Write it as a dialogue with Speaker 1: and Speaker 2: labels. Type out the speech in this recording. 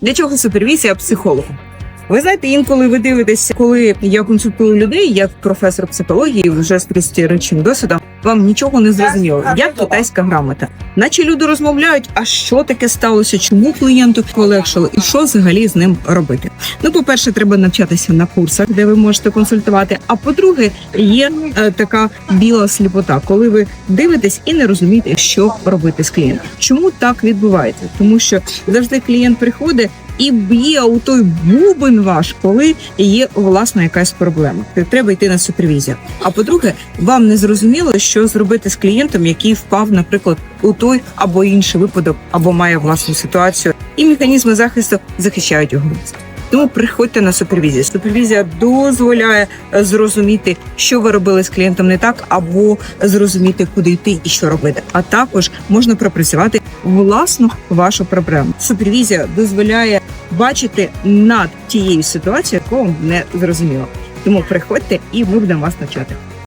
Speaker 1: Для чого супервізія психологу? Ви знаєте, інколи ви дивитеся, коли я консультую людей, як професор психології, вже з 30-річним досвідом, вам нічого не зрозуміло, як китайська грамота. Наче люди розмовляють, а що таке сталося, чому клієнту полегшило, і що взагалі з ним робити. Ну, по-перше, треба навчатися на курсах, де ви можете консультувати. А по-друге, є е, така біла сліпота, коли ви дивитесь і не розумієте, що робити з клієнтом. Чому так відбувається? Тому що завжди клієнт приходить і б'є у той бубен ваш, коли є власна якась проблема. Треба йти на супервізію. А по-друге, вам не зрозуміло, що зробити з клієнтом, який впав, наприклад, у той або інший випадок, або має власну ситуацію, і механізми захисту захищають його. Тому приходьте на супервізію. Супервізія дозволяє е, зрозуміти, що ви робили з клієнтом не так, або зрозуміти, куди йти і що робити. А також можна пропрацювати власну вашу проблему. Супервізія дозволяє бачити над тією ситуацією, яку вам не зрозуміло. Тому приходьте і ми будемо вас навчати.